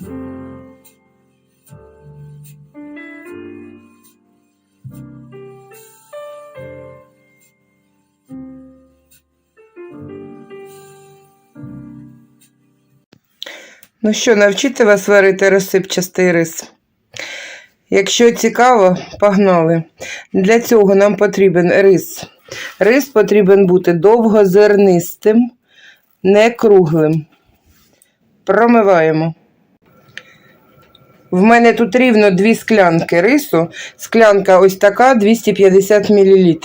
Ну що, навчити вас варити розсипчастий рис? Якщо цікаво, погнали. Для цього нам потрібен рис. Рис потрібен бути довгозернистим, не круглим. Промиваємо. В мене тут рівно дві склянки рису. Склянка ось така 250 мл.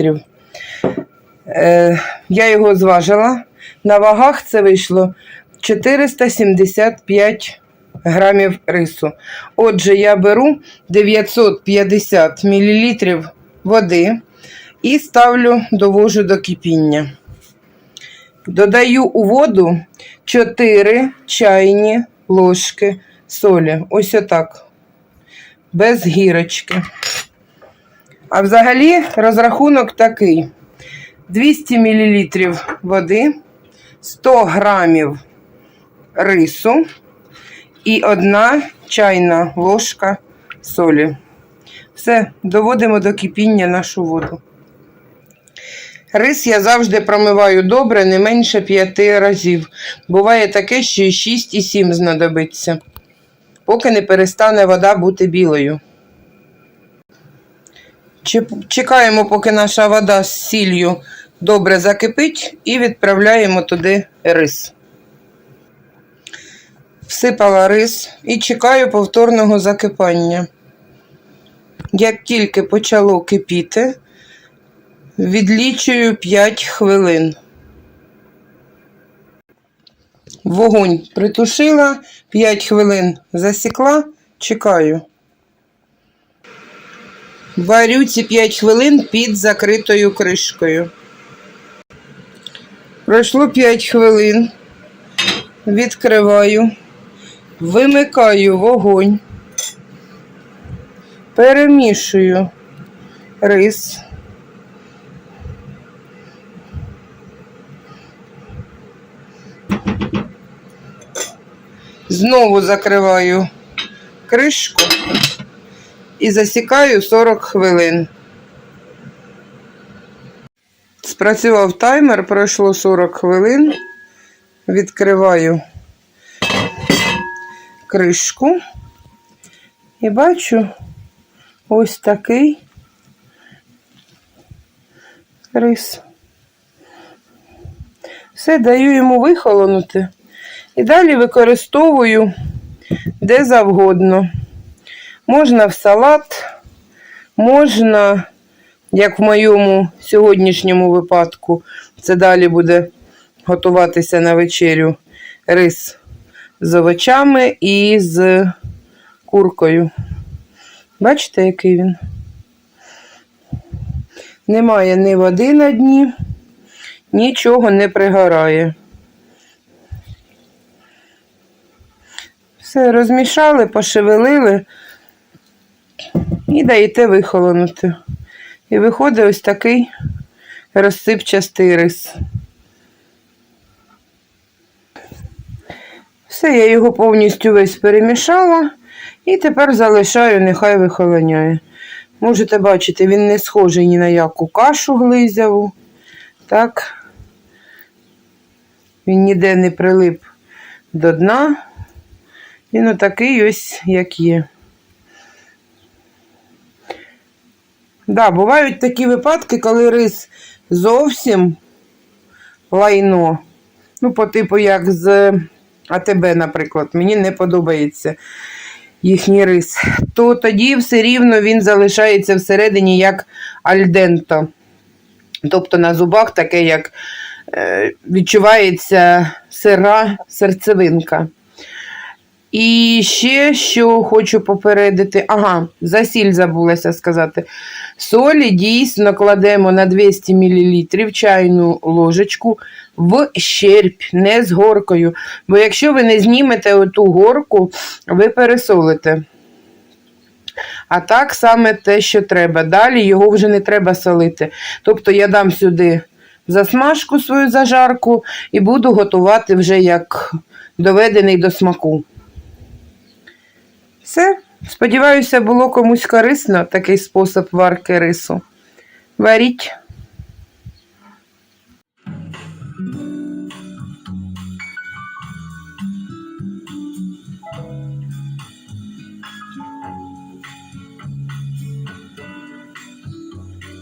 Е, я його зважила. На вагах це вийшло 475 грамів рису. Отже, я беру 950 мл води і ставлю, довожу до кипіння. Додаю у воду 4 чайні ложки солі. Ось отак. Без гірочки. А взагалі розрахунок такий: 200 мл води, 100 грамів рису і одна чайна ложка солі. Все, доводимо до кипіння нашу воду. Рис я завжди промиваю добре, не менше 5 разів. Буває таке, що і 6 і 7 знадобиться, поки не перестане вода бути білою. Чекаємо, поки наша вода з сіллю добре закипить, і відправляємо туди рис. Всипала рис і чекаю повторного закипання. Як тільки почало кипіти, відлічую 5 хвилин. Вогонь притушила, 5 хвилин засікла, чекаю. Варю ці 5 хвилин під закритою кришкою. Пройшло 5 хвилин. Відкриваю, вимикаю вогонь, перемішую рис. Знову закриваю кришку і засікаю 40 хвилин. Спрацював таймер, пройшло 40 хвилин. Відкриваю кришку і бачу ось такий рис. Все, даю йому вихолонути. І далі використовую де завгодно. Можна в салат, можна, як в моєму сьогоднішньому випадку, це далі буде готуватися на вечерю рис з овочами і з куркою. Бачите, який він? Немає ні води на дні, нічого не пригорає. Все розмішали, пошевелили і даєте вихолонути. І виходить ось такий розсипчастий рис. Все, я його повністю весь перемішала і тепер залишаю, нехай вихолоняє. Можете бачити, він не схожий ні на яку кашу глизяву. Так, він ніде не прилип до дна. Він отакий ось, як є. Да, бувають такі випадки, коли рис зовсім лайно. Ну, по типу, як з АТБ, наприклад, мені не подобається їхній рис. То тоді все рівно він залишається всередині як альденто. Тобто на зубах таке, як е, відчувається сира серцевинка. І ще що хочу попередити. Ага, за сіль забулася сказати. Солі дійсно кладемо на 200 мл чайну ложечку в щерб, не з горкою. Бо якщо ви не знімете оту горку, ви пересолите. А так саме те, що треба. Далі його вже не треба солити. Тобто я дам сюди засмажку свою зажарку і буду готувати вже як доведений до смаку. Все. Сподіваюся, було комусь корисно такий спосіб варки рису. Варіть.